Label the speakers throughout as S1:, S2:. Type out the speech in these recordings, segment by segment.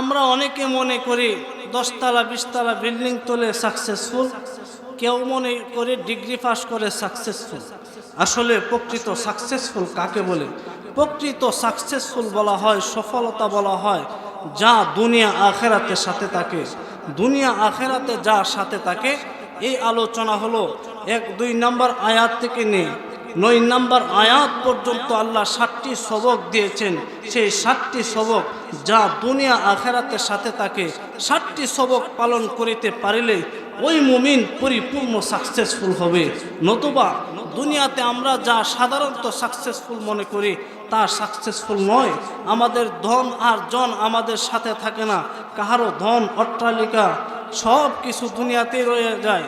S1: আমরা অনেকে মনে করি দশতলা, বিশতলা বিল্ডিং তোলে সাকসেসফুল কেউ মনে করে ডিগ্রি পাস করে সাকসেসফুল আসলে প্রকৃত সাকসেসফুল কাকে বলে? প্রকৃত সাকসেসফুল বলা হয়, সফলতা বলা হয়, যা দুনিয়া আখেরাতের সাথে থাকে। দুনিয়া আখেরাতে যা সাথে থাকে, এই আলোচনা হলো এক, দুই নম্বর আয়াত থেকে নেই। নয় নাম্বার আয়াত পর্যন্ত আল্লাহ ষাটটি সবক দিয়েছেন। সেই ষাটটি সবক যা দুনিয়া আখেরাতের সাথে থাকে ষাটটি সবক পালন করিতে পারিলে ওই মুমিন পরিপূর্ণ সাকসেসফুল হবে। নতুবা দুনিয়াতে আমরা যা সাধারণত সাকসেসফুল মনে করি, তা সাকসেসফুল নয়। আমাদের ধন আর জন আমাদের সাথে থাকে না। কাহারও ধন, অট্টালিকা, সব কিছু দুনিয়াতেই রয়ে যায়।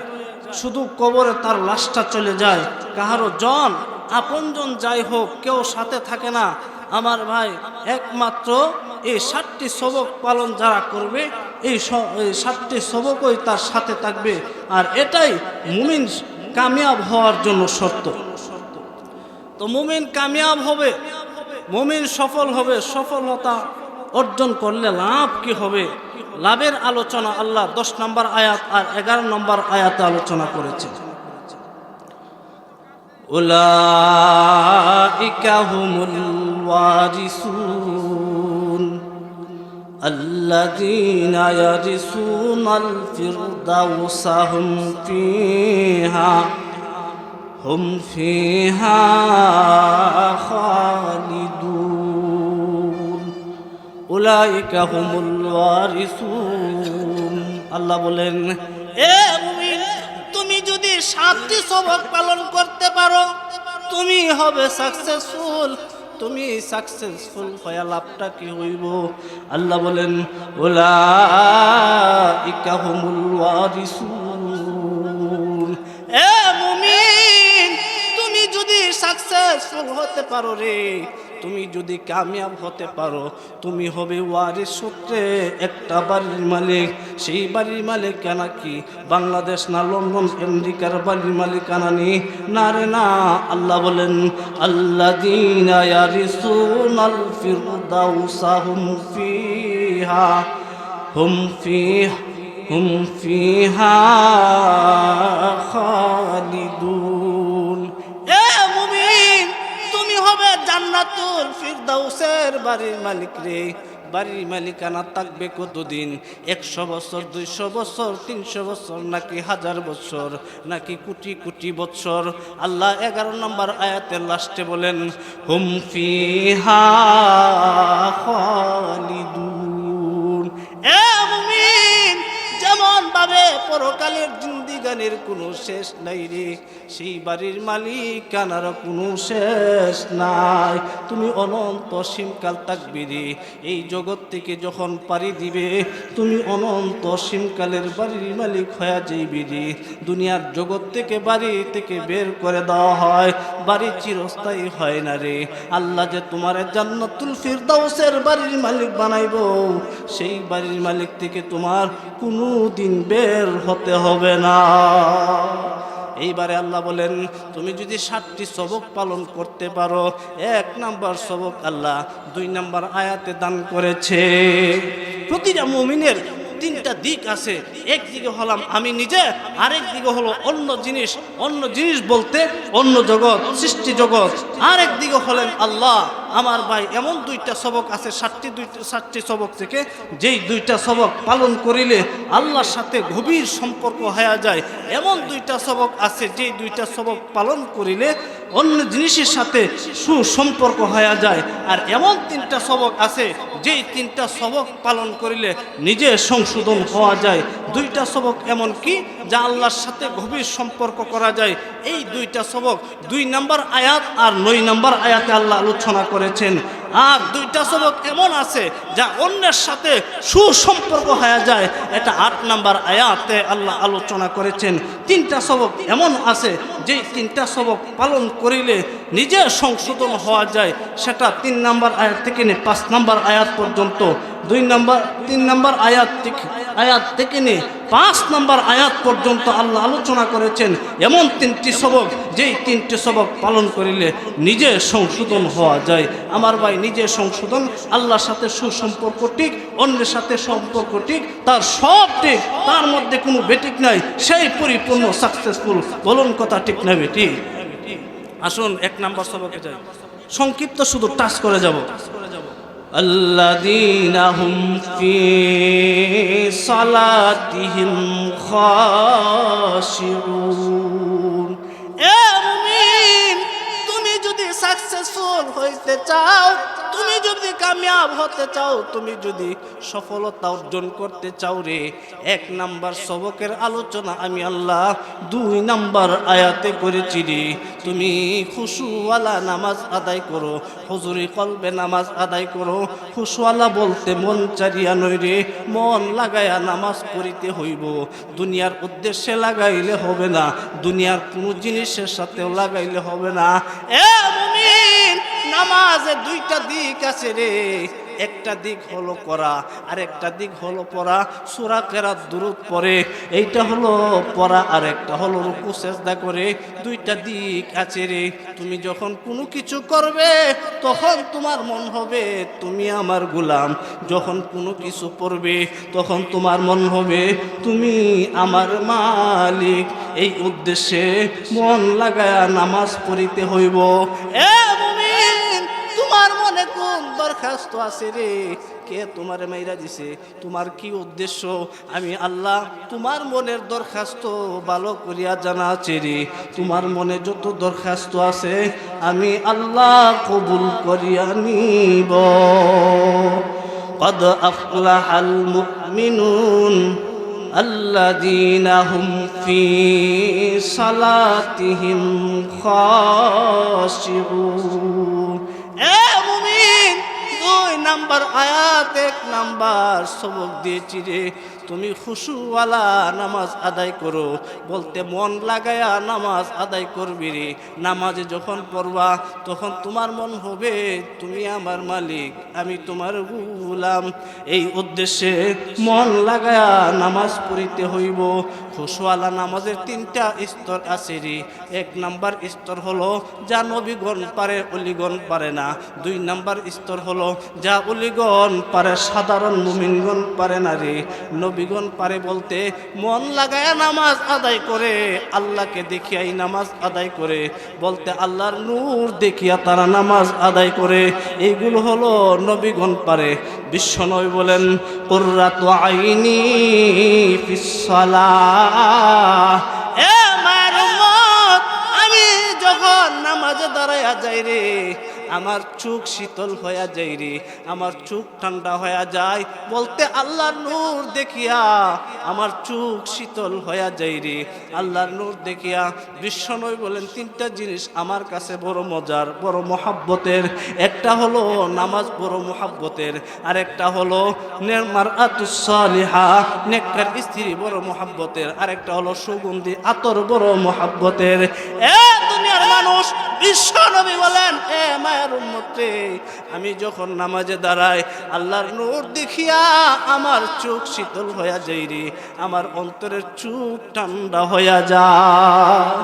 S1: শুধু কবরে তার লাশটা চলে যায়। কাহারও জন, আপনজন যাই হোক, কেউ সাথে থাকে না। আমার ভাই একমাত্র এই সাতটি সবক পালন যারা করবে, এই স- এই ষাটটি সবকই তার সাথে থাকবে। আর এটাই মুমিন কামিয়াব হওয়ার জন্য শর্ত। তো মুমিন কামিয়াব হবে, মুমিন সফল হবে, সফলতা অর্জন করলে লাভ কি হবে? লাভের আলোচনা আল্লাহ দশ নম্বর আয়াত আর এগারো নম্বর আয়াতে আলোচনা করেছে أولئك هم الوارثون الذين يرثون الفردوس هم فيها هم فيها خالدون أولئك هم الوارثون الله بولن إيه সাতটি সবক পালন করতে পারো। তুমি হবে সাকসেসফুল তুমি সাকসেসফুল হয়ে লাভটা কি হইব? আল্লাহ বলেন ওলা মুমিন, তুমি যদি সাকসেসফুল হতে পারো রে তুমি যদি কামিয়াব হতে পারো, তুমি হবে ওয়ারিস সূত্রে একটা বাড়ির মালিক। সেই বাড়ির মালিক কেনা কি বাংলাদেশ না লন্ডন, আমেরিকার বাড়ির মালিক আনানি না রে, না, আল্লাহ বলেন আল্লাহ দিন আল ফিরদাউসা হুম ফিহা হুম ফিহা হুম ফিহা খালিদুন। ফিরদাউসের বাড়ির মালিক রে। বাড়ির মালিকানা থাকবে কতদিন? একশো বছর, দুইশো বছর, তিনশো বছর, নাকি হাজার বছর, নাকি কোটি কোটি বছর? আল্লাহ এগারো নম্বর আয়াতের লাস্টে বলেন, হুম ফিহা যেমন ভাবে পরকালের জিন্দিগানের কোনো শেষ নাই রে। সেই বাড়ির মালিকানার কোনো শেষ নাই। তুমি অনন্ত সীমকাল থাকবি রে। এই জগৎ থেকে যখন পারি দিবে, তুমি অনন্ত সীমকালের বাড়ির মালিক হয়ে যাইবি রে। দুনিয়ার জগৎ থেকে, বাড়ি থেকে বের করে দেওয়া হয়। বাড়ি চিরস্থায়ী হয় না রে। আল্লাহ যে তোমার জান্নাতুল ফিরদাউসের বাড়ির মালিক বানাইবো, সেই বাড়ির মালিক থেকে তোমার কোনো দিন বের হতে হবে না। এইবারে আল্লাহ বলেন, তুমি যদি সাতটি সবক পালন করতে পারো, এক নাম্বার সবক আল্লাহ দুই নাম্বার আয়াতে দান করেছে। প্রতিটা মুমিনের তিনটা দিক আছে একদিকে হলাম আমি নিজে, আরেক দিকে হলো অন্য জিনিস অন্য জিনিস বলতে অন্য জগৎ, সৃষ্টি জগৎ। আরেক দিকে হলেন আল্লাহ। আমার ভাই এমন দুইটা সবক আছে ষাটটি দুইটা ষাটটি সবক থেকে যেই দুইটা সবক পালন করিলে আল্লাহর সাথে গভীর সম্পর্ক হয়ে যায়। এমন দুইটা সবক আছে, যেই দুইটা সবক পালন করিলে অন্য জিনিসের সাথে সুসম্পর্ক হয়ে যায়। আর এমন তিনটা সবক আছে, যেই তিনটা সবক পালন করিলে নিজে সংশোধন হওয়া যায়। দুইটা সবক এমন কি, যা আল্লাহর সাথে গভীর সম্পর্ক করা যায়। এই দুইটা সবক দুই নাম্বার আয়াত আর নয় নাম্বার আয়াতে আল্লাহ আলোচনা করেছেন। আর দুইটা সবক এমন আছে যা অন্যের সাথে সুসম্পর্ক হয়ে যায়। এটা আট নাম্বার আয়াতে আল্লাহ আলোচনা করেছেন। তিনটা সবক এমন আছে যেই তিনটা সবক পালন করিলে নিজে সংশোধন হওয়া যায়। সেটা তিন নাম্বার আয়াত থেকে নিয়ে পাঁচ নাম্বার আয়াত পর্যন্ত দুই নম্বর, তিন নম্বর আয়াত আয়াত থেকে নিয়ে পাঁচ নম্বর আয়াত পর্যন্ত আল্লাহ আলোচনা করেছেন, এমন তিনটি সবক, যেই তিনটি সবক পালন করিলে নিজে সংশোধন হওয়া যায়। আমার ভাই নিজে সংশোধন, আল্লাহর সাথে সুসম্পর্ক ঠিক, অন্যের সাথে সম্পর্ক ঠিক, তার সব ঠিক, তার মধ্যে কোনো বেটিক নাই, সেই পরিপূর্ণ সাকসেসফুল বলুন কথা ঠিক না বেটি? আসুন, এক নম্বর সবকে যাই। সংক্ষিপ্ত শুধু টাচ করে যাব। الذين هم في صلاتهم خاشعون এ মুমিন তুমি যদি সাকসেসফুল হইতে চাও তুমি যদি কামিয়াব হতে চাও, তুমি যদি সফলতা অর্জন করতে চাও রে, এক নাম্বার সবকের আলোচনা আমি আল্লাহ দুই নাম্বার আয়াতে করেছি রে। তুমি খুশুওয়ালা নামাজ আদায় করো, হুজুরি কলবে নামাজ আদায় করো, খুশুওয়ালা বলতে মন চারিয়া নই রে, মন লাগায়া নামাজ পড়িতে হইব। দুনিয়ার উদ্দেশ্যে লাগাইলে হবে না, দুনিয়ার কোনো জিনিসের সাথেও লাগাইলে হবে না। এ নামাজে দুইটা দিক আছে রে। একটা দিক হলো করা আর একটা দিক হলো পড়া। সুরা কেরাত দূরত পরে এইটা হলো পড়া আর একটা হলো রুকু চেষ্টা করে। দুইটা দিক আছে রে। তুমি যখন কোনো কিছু করবে, তখন তোমার মন হবে, তুমি আমার গোলাম। যখন কোনো কিছু পড়বে, তখন তোমার মন হবে, তুমি আমার মালিক। এই উদ্দেশ্যে মন লাগায়া নামাজ পড়িতে হইব। এ তোমার মনে কোন দরখাস্ত আছে রে কে তোমার মাইরা দিছে তোমার কি উদ্দেশ্য আমি আল্লাহ তোমার মনের দরখাস্ত ভালো করিয়া জানা আছে রে তোমার মনে যত দরখাস্ত আছে আমি আল্লাহ কবুল করিয়া নিব قد أفلح المؤمنون الذين هم في صلاتهم خاشعون এ মুমিন দুই নাম্বার, আয়াত এক নাম্বার, সবক দিয়েছি রে। তুমি খুশুওয়ালা নামাজ আদায় করো, বলতে মন লাগায়া নামাজ আদায় করবি রে। নামাজে যখন পড়বা, তখন তোমার মন হবে, তুমি আমার মালিক। আমি তোমার গুলাম। এই উদ্দেশ্যে মন লাগায়া নামাজ পড়িতে হইব। খুশুওয়ালা নামাজের তিনটা স্তর আছে রে। এক নাম্বার স্তর হলো, যা নবীগণ পারে, অলিগণ পারে না। দুই নাম্বার স্তর হলো, যা অলিগণ পারে, সাধারণ মুমিনগণ পারে না রে। নবীগণ পারে বলতে, মন লাগায় নামাজ আদায় করে, আল্লাহকে দেখিয়াই নামাজ আদায় করে। বলতে আল্লাহর নূর দেখিয়া তারা নামাজ আদায় করে। এইগুলো হলো নবীগণ পারে। বিশ্ব নয় বলেন কুর্রাত আইনি ফিসলা এ উম্মত, আমি যখন নামাজে দাঁড়াইয়া যাই রে আমার চোখ শীতল হইয়া যাই রে, আমার চোখ ঠান্ডা হইয়া যায়। বলতে আল্লাহর নূর দেখিয়া আমার চোখ শীতল হইয়া যাই রে, আল্লাহর নূর দেখিয়া বিশ্বনয় বলেন, তিনটা জিনিস আমার কাছে বড় মজার, বড় মহাব্বতের। একটা হলো নামাজ বড় মহাব্বতের আর একটা হলো নেমার আতুসালিহা নেককার স্ত্রী বড় মহাব্বতের আর একটা হলো সুগন্ধি আতর বড় মহাব্বতের। এ দুনিয়ার মানুষ, বিশ্ব নবী বলেন, এ মায়ের উম্মতে, আমি যখন নামাজে দাঁড়াই, আল্লাহর নূর দেখিয়া আমার চোখ শীতল হইয়া যাই রে, আমার অন্তরের চোখ ঠান্ডা হইয়া যায়।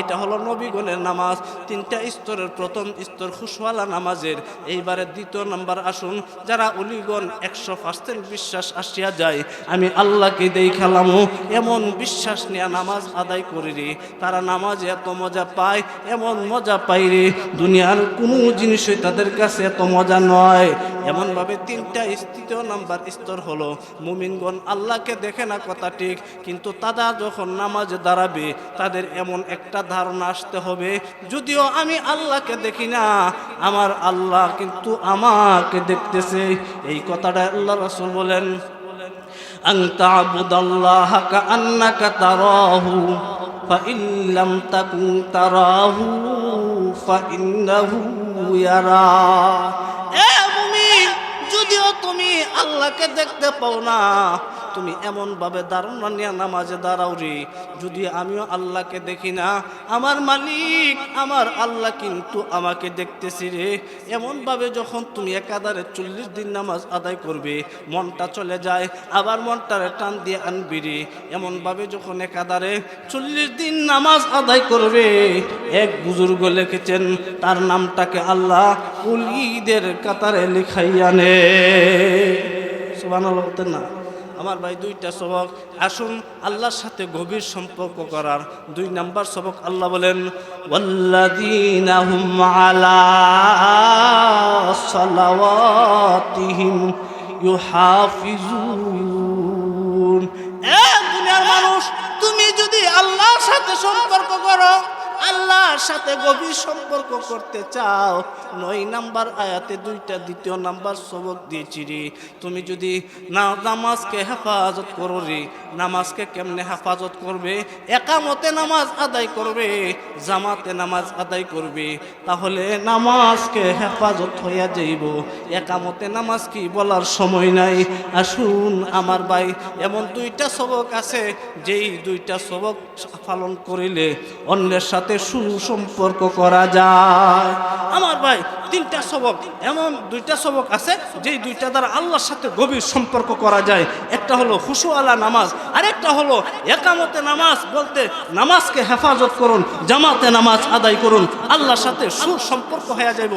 S1: এটা হলো নবীগণের নামাজ, তিনটা স্তরের, প্রথম স্তর খুশওয়ালা নামাজের। এইবারে দ্বিতীয় নাম্বার আসুন, যারা অলিগণ একশো পার্সেন্ট বিশ্বাস আসিয়া যায়, আমি আল্লাহকে দেই দেখালামও, এমন বিশ্বাস নিয়ে নামাজ আদায় করি রে, তারা নামাজে এত মজা পায় এমন মজা পাই রে দুনিয়ার কোনো জিনিসই তাদের কাছে এত মজা নয় এমনভাবে তিনটা তৃতীয় নাম্বার স্তর হলো মুমিনগণ আল্লাহকে দেখে না কথা ঠিক কিন্তু তারা যখন নামাজে দাঁড়াবে তাদের এমন একটা ধারণা আসতে হবে যদিও আমি আল্লাহকে দেখি না আমার আল্লাহ কিন্তু আমাকে দেখতেছে এই কথাটা আল্লাহ রসুল বলেন أن تعبد الله كأنك تراه فإن لم تكن تراه فإنه يراك আল্লাহকে দেখতে পাও না। তুমি এমনভাবে দাঁড়ানো নিয়ে নামাজে দাঁড়াও রে। যদি আমিও আল্লাহকে দেখি না, আমার মালিক, আমার আল্লাহ কিন্তু আমাকে দেখতেছি রে। এমনভাবে যখন তুমি একাধারে চল্লিশ দিন নামাজ আদায় করবে, মনটা চলে যায়, আবার মনটারে টান দিয়ে আনবি রে। এমনভাবে যখন একাধারে চল্লিশ দিন নামাজ আদায় করবে, এক বুজুর্গ লিখেছেন, তার নামটাকে আল্লাহ উলিদের কাতারে লিখাইয়া নে। বলতেন না। আমার ভাই দুইটা সবক, আসুন আল্লাহর সাথে গভীর সম্পর্ক করার দুই নাম্বার সবক আল্লাহ বলেন মানুষ, তুমি যদি আল্লাহর সাথে সম্পর্ক করো আল্লাহর সাথে গভীর সম্পর্ক করতে চাও। নয় নাম্বার আয়াতে দুইটা, দ্বিতীয় নাম্বার সবক দিয়েছি রে। তুমি যদি না নামাজকে হেফাজত করো রে, নামাজকে কেমনে হেফাজত করবে? একামতে নামাজ আদায় করবে, জামাতে নামাজ আদায় করবে। তাহলে নামাজকে হেফাজত হইয়া যাইব। একামতে নামাজ কি বলার সময় নাই। আসুন আমার ভাই, এমন দুইটা সবক আছে, যেই দুইটা সবক পালন করিলে অন্যের সাথে সুসম্পর্ক করা যায়। আমার ভাই তিনটা সবক, এমন দুইটা সবক আছে, যেই দুইটা দ্বারা আল্লাহর সাথে গভীর সম্পর্ক করা যায়। একটা হলো হুসুয়ালা নামাজ, আরেকটা হলো একামতে নামাজ বলতে নামাজকে হেফাজত করুন, জামাতে নামাজ আদায় করুন, আল্লাহর সাথে সুসম্পর্ক হয়ে যাইব।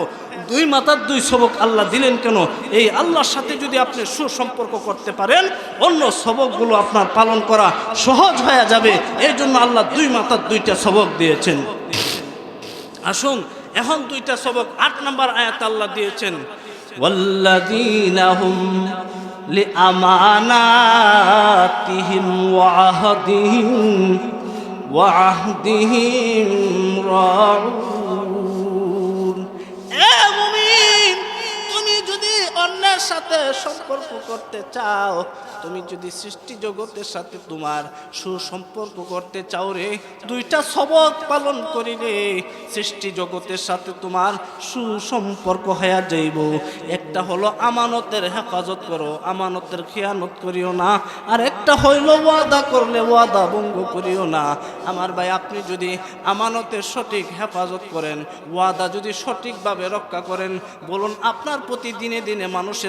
S1: দুই মাতার দুই সবক আল্লাহ দিলেন কেন? এই আল্লাহর সাথে যদি আপনি সুসম্পর্ক করতে পারেন, অন্য সবকগুলো আপনার পালন করা সহজ হয়ে যাবে। এই জন্য আল্লাহ দুই মাতার দুইটা সবক দিয়েছেন। আসুন এখন দুইটা সবক আট নম্বর আয়াত আল্লাহ দিয়েছেন। ওয়াল্লাযীনাহুম ওয়াহদিহিম ওয়াহদিহিম রাউন সাথে সম্পর্ক করতে চাও, তুমি যদি সৃষ্টি জগতের সাথে তোমার সুসম্পর্ক করতে চাও রে, দুইটা সবক পালন করিলে সৃষ্টি জগতের সাথে তোমার সুসম্পর্ক হয়ে যাইব। একটা হলো আমানতের হেফাজত করো, আমানতের খেয়ানত করিও না। আর একটা হইল ওয়াদা করলে ওয়াদা ভঙ্গ করিও না। আমার ভাই, আপনি যদি আমানতের সঠিক হেফাজত করেন, ওয়াদা যদি সঠিকভাবে রক্ষা করেন, বলুন আপনার প্রতি দিনে দিনে মানুষের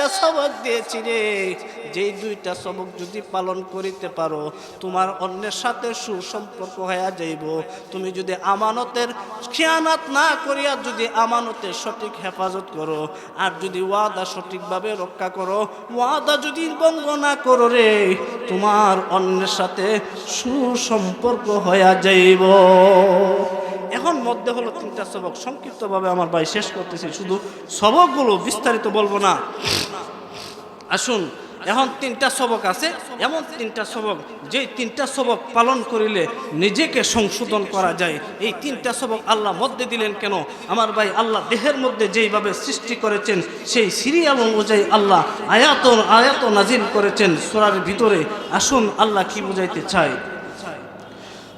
S1: দুইটা সবক দিয়েছি রে। যেই দুইটা সবক যদি পালন করিতে পারো, তোমার অন্যের সাথে সুসম্পর্ক হয়ে যাইব। তুমি যদি আমানতের খেয়ানাত না করিয়া যদি আমানতের সঠিক হেফাজত করো, আর যদি ওয়াদা সঠিকভাবে রক্ষা করো, ওয়াদা যদি ভঙ্গ না করো রে, তোমার অন্যের সাথে সুসম্পর্ক হয়ে যাইব। এখন মধ্যে হলো তিনটা সবক। সংক্ষিপ্তভাবে আমার ভাই শেষ করতেছি। শুধু সবকগুলো বিস্তারিত বলব না। আসুন, এখন তিনটা সবক আছে। এমন তিনটা সবক, যেই তিনটা সবক পালন করিলে নিজেকে সংশোধন করা যায়। এই তিনটা সবক আল্লাহ মধ্যে দিলেন কেন? আমার ভাই আল্লাহ দেহের মধ্যে যেইভাবে সৃষ্টি করেছেন, সেই সিরিয়াল অনুযায়ী আল্লাহ আয়াত আয়াত নাজিল করেছেন সোরার ভিতরে। আসুন, আল্লাহ কি বুঝাইতে চায়?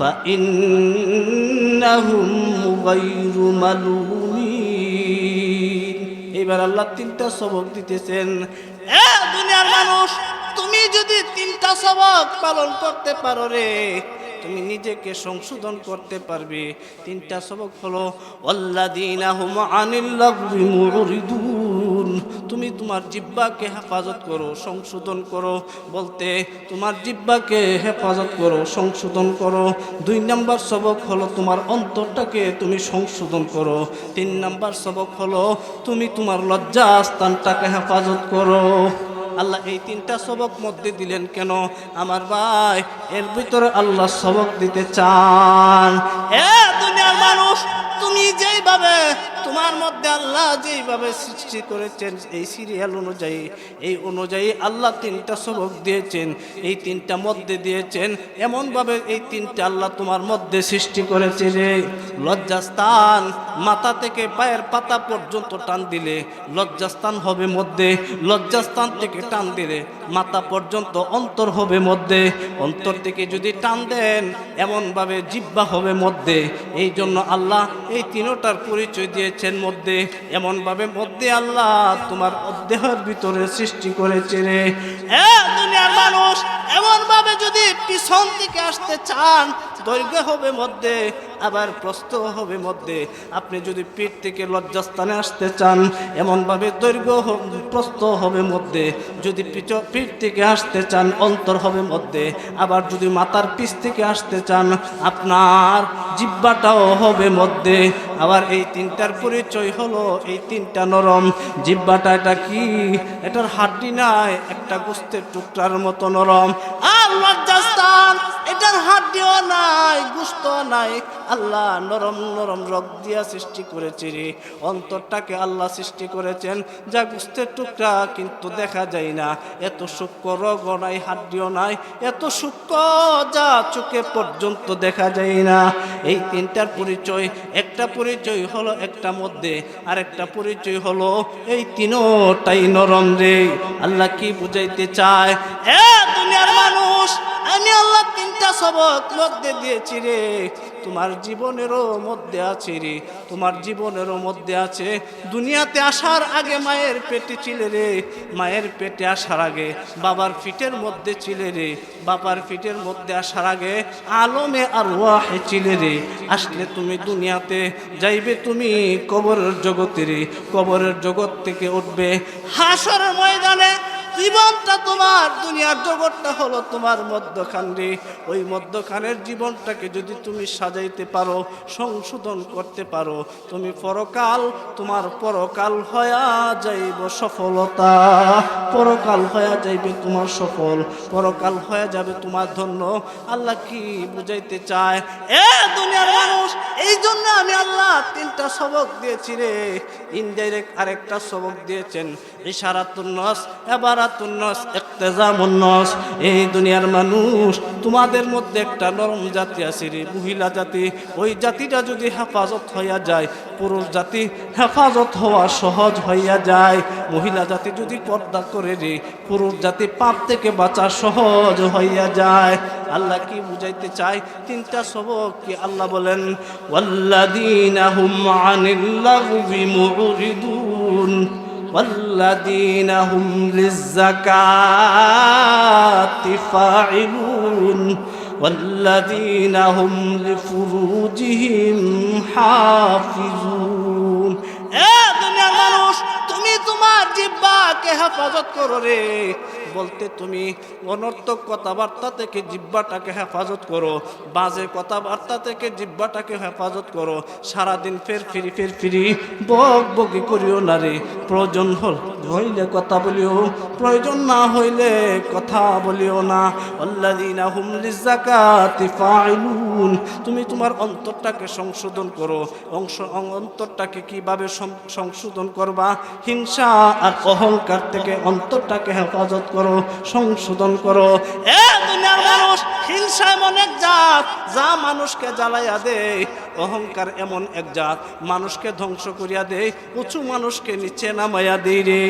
S1: فإنهم غير ملومين এবার আল্লাহ তিনটা সবক দিতেছেন এ দুনিয়ার মানুষ তুমি যদি তিনটা সবক পালন করতে পারো রে তুমি নিজেকে সংশোধন করতে পারবে। তিনটা সবক হলো তুমি তোমার জিব্বাকে হেফাজত করো, সংশোধন করো। বলতে, তোমার জিব্বাকে হেফাজত করো, সংশোধন করো। দুই নাম্বার সবক হলো, তোমার অন্তরটাকে তুমি সংশোধন করো। তিন নাম্বার সবক হলো, তুমি তোমার লজ্জা স্থানটাকে হেফাজত করো। আল্লাহ এই তিনটা সবক মধ্যে দিলেন কেন? আমার ভাই, এর ভিতরে আল্লাহ সবক দিতে চান। এ দুনিয়ার মানুষ, তুমি যেইভাবে তোমার মধ্যে আল্লাহ যেইভাবে সৃষ্টি করেছেন, এই সিরিয়াল অনুযায়ী, এই অনুযায়ী আল্লাহ তিনটা সবক দিয়েছেন, এই তিনটা মধ্যে দিয়েছেন। এমনভাবে এই তিনটা আল্লাহ তোমার মধ্যে সৃষ্টি করেছে রে। লজ্জাস্থান, মাথা থেকে পায়ের পাতা পর্যন্ত টান দিলে লজ্জাস্থান হবে মধ্যে, লজ্জাস্থান থেকে টান দিলে মাথা পর্যন্ত অন্তর হবে মধ্যে। অন্তর থেকে যদি টান দেন, এমনভাবে জিব্বা হবে মধ্যে। এই জন্য আল্লাহ এই তিনোটার পরিচয় দিয়েছেন মধ্যে। এমনভাবে মধ্যে আল্লাহ তোমার দেহের ভিতরে সৃষ্টি করেছে রে। দুনিয়ার মানুষ, এমনভাবে যদি পিছন দিকে আসতে চান, দৈর্ঘ্য হবে মধ্যে। আবার প্রস্থ হবে মধ্যে। আপনি যদি পিঠ থেকে লজ্জাস্থানে আসতে চান, এমনভাবে দৈর্ঘ্য প্রস্থ হবে মধ্যে। যদি পিঠ পিঠ থেকে আসতে চান, অন্তর হবে মধ্যে। আবার যদি মাথার পিছ থেকে আসতে চান, আপনার জিব্বাটাও হবে মধ্যে। আবার এই তিনটার পরিচয় হলো, এই তিনটা নরম। জিব্বাটা এটা কি? এটার হাড্ডি নাই, একটা গোস্তের টুকরার মতো নরম। আর লজ্জাস্থান, এটার হাড্ডিও নাই গুস্ত নাই। আল্লাহ নরম নরম রগ দিয়া সৃষ্টি করেছে রে। অন্তরটাকে আল্লাহ সৃষ্টি করেছেন। যা গুস্তের টুকরা, কিন্তু দেখা যায় না। এত সূক্ষ্ম রগ নাই, হাড্ডিও নাই। এত সূক্ষ্ম যা চোখে পর্যন্ত দেখা যায় না। এই তিনটার পরিচয়, একটা পরিচয় হলো একটা মধ্যে আর একটা পরিচয় হলো এই তিনোটাই নরম রে। আল্লাহ কি বুঝাইতে চায়? এ দুনিয়ার মানুষ, আমি আল্লাহ তিনটা সবক মধ্যে দিয়েছি রে। তোমার জীবনেরও মধ্যে আছে রে, তোমার জীবনেরও মধ্যে আছে। দুনিয়াতে আসার আগে মায়ের পেটে ছিলে রে, মায়ের পেটে আসার আগে, বাবার ফিটের মধ্যে ছিলে রে, বাবার ফিটের মধ্যে আসার আগে আলমে আর ওয়াহে ছিলে রে। আসলে তুমি দুনিয়াতে যাইবে তুমি কবরের জগতে রে, কবরের জগৎ থেকে উঠবে হাসরের ময়দানে জীবনটা তোমার, দুনিয়ার জগৎটা হলো তোমার মধ্যখান ওই মধ্যখানের জীবনটাকে যদি তুমি সাজাইতে পারো, সংশোধন করতে পারো, তুমি পরকাল, তোমার পরকাল হয়া যাইব সফলতা। পরকাল হয়া যাইবে তোমার সফল, পরকাল হয়ে যাবে তোমার ধন্য। আল্লাহ কি বুঝাইতে চায়? এ দুনিয়ার মানুষ এই জন্য আমি আল্লাহ তিনটা সবক দিয়েছি রে। ইনডাইরেক্ট আরেকটা সবক দিয়েছেন ইশারাতুন্নস এবারাতুন্নস ইক্তেজামুন্নস এই দুনিয়ার মানুষ, তোমাদের মধ্যে একটা নরম জাতি আছে রে, মহিলা জাতি। ওই জাতিটা যদি হেফাজত হইয়া যায়, পুরুষ জাতি হেফাজত হওয়া সহজ হইয়া যায়। মহিলা জাতি যদি পর্দা করে রে, পুরুষ জাতি পাপ থেকে বাঁচা সহজ হইয়া যায়। আল্লাহ কি বুঝাইতে চায় তিনটা সবক কি আল্লাহ বলেন ওয়াল্লাযীনা হুম আনিল লাগবি মুরিদুন والذين هم للزكاة فاعلون والذين هم لفروجهم حافظون এ দুনিয়ার মানুষ তুমি তোমার জিব্বাকে হেফাজত করো রে বলতে তুমি অনর্থক কথাবার্তা থেকে জিব্বাটাকে হেফাজত করো, বাজে কথাবার্তা থেকে জিব্বাটাকে হেফাজত করো, সারাদিন ফের ফিরি ফের ফিরি, বক বকি করিও না রে। প্রয়োজন হল হইলে কথা বলিও, প্রয়োজন না হইলে কথা বলিও না। আল্লাযীনা হুম লিযাকাতি ফাইলুন তুমি তোমার অন্তরটাকে সংশোধন করো। অংশ অন্তরটাকে কীভাবে সংশোধন করবা? হিংসা আর অহংকার থেকে অন্তরটাকে হেফাজত করো। সংশোধন করো। এ দুনিয়ার মানুষ হিংসা অনেক জাত যা মানুষকে জ্বালাইয়া দেয়। অহংকার এমন এক জাত, মানুষকে ধ্বংস করিয়া দেয় উঁচু মানুষকে নিচে নামাইয়া দেয় রে।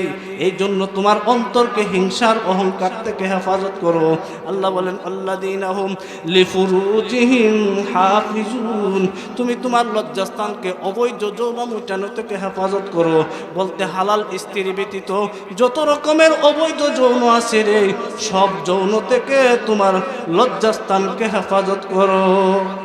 S1: এই জন্য তোমার অন্তরকে হিংসার অহংকার থেকে হেফাজত করো। আল্লাহ বলেন আল্লাহ দিন আহম লিফুরুজিহিম হাফিজুন। তুমি তোমার লজ্জাস্থানকে অবৈধ যৌন মুটানো থেকে হেফাজত করো। বলতে হালাল স্ত্রী ব্যতীত যত রকমের অবৈধ যৌন আছে রে, সব যৌন থেকে তোমার লজ্জাস্থানকে হেফাজত করো।